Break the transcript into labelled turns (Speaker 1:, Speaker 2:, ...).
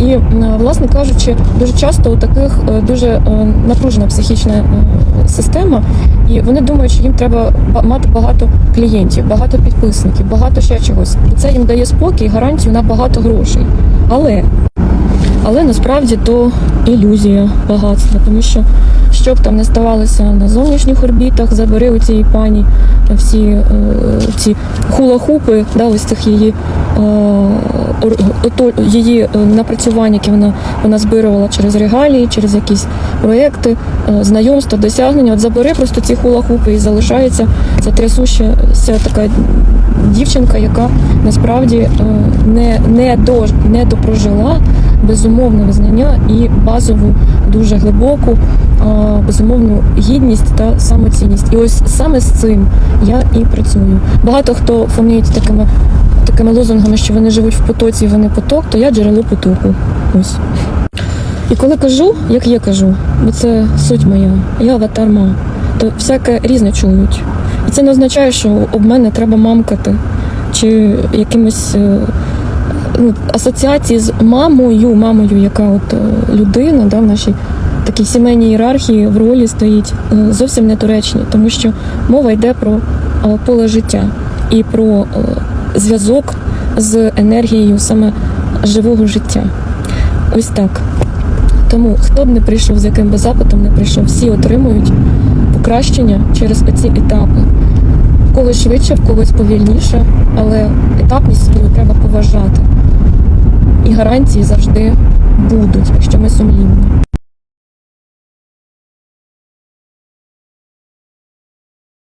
Speaker 1: І е, власне кажучи, дуже часто у таких е, дуже е, напружена психічна система, і вони думають, що їм треба мати багато клієнтів, багато підписників, багато ще чогось. І це їм дає спокій, гарантію на багато грошей. Але але насправді то ілюзія багатства, тому що що б там не ставалося на зовнішніх орбітах, забери у цієї пані всі е, ці хула-хупи, да, ось цих її, е, її е, напрацювання, які вона, вона збирувала через регалії, через якісь проекти, е, знайомства, досягнення. От забери просто ці хула-хупи і залишається ця трясуща така дівчинка, яка насправді е, не, не, до, не допрожила безумовне визнання і базову, дуже глибоку, безумовну гідність та самоцінність. І ось саме з цим я і працюю. Багато хто фонить такими, такими лозунгами, що вони живуть в потоці, і вони поток, то я джерело потоку. Ось. І коли кажу, як я кажу, бо це суть моя, я аватар ма, то всяке різне чують. І це не означає, що об мене треба мамкати чи якимось е, ну, асоціації з мамою, мамою, яка от е, людина да, в нашій такій сімейній ієрархії в ролі стоїть, е, зовсім недоречні, тому що мова йде про поле життя і про зв'язок з енергією саме живого життя. Ось так. Тому хто б не прийшов, з яким би запитом не прийшов, всі отримують покращення через оці етапи. В когось швидше, в когось повільніше, але етапність свою треба поважати. І гарантії завжди будуть, якщо ми сумлінні.